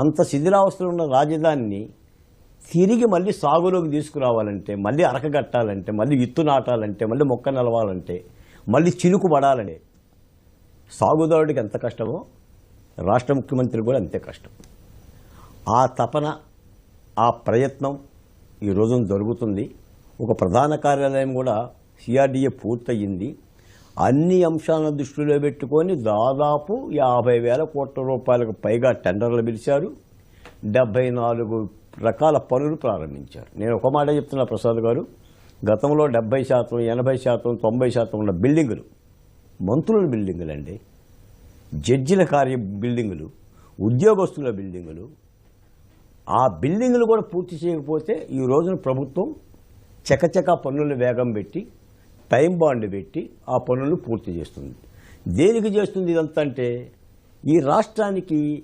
అంత శిథిలావస్థలో ఉన్న రాజధానిని తిరిగి మళ్ళీ సాగులోకి తీసుకురావాలంటే మళ్ళీ అరకగట్టాలంటే మళ్ళీ విత్తు నాటాలంటే మళ్ళీ మొక్క నిలవాలంటే మళ్ళీ చినుకు పడాలంటే సాగుదారుడికి ఎంత కష్టమో రాష్ట్ర ముఖ్యమంత్రి కూడా అంతే కష్టం. ఆ తపన ఆ ప్రయత్నం ఈ రోజున జరుగుతుంది. ఒక ప్రధాన కార్యాలయం కూడా సిఆర్డీఏ పూర్తయింది. అన్ని అంశాలను దృష్టిలో పెట్టుకొని దాదాపు యాభై వేల కోట్ల రూపాయలకు పైగా టెండర్లు పిలిచారు. డెబ్బై నాలుగు రకాల పనులు ప్రారంభించారు. నేను ఒక మాట చెప్తున్నా ప్రసాద్ గారు. గతంలో డెబ్బై శాతం ఎనభై శాతం తొంభై శాతం ఉన్న బిల్డింగులు మంత్రుల బిల్డింగులు అండి జడ్జిల కార్య బిల్డింగులు ఉద్యోగస్తుల బిల్డింగులు ఆ బిల్డింగులు కూడా పూర్తి చేయకపోతే ఈ రోజున ప్రభుత్వం చకచక పన్నులు వేగం పెట్టి టైం బాండ్ పెట్టి ఆ పనులు పూర్తి చేస్తుంది. దేనికి చేస్తుంది ఇదంతా అంటే ఈ రాష్ట్రానికి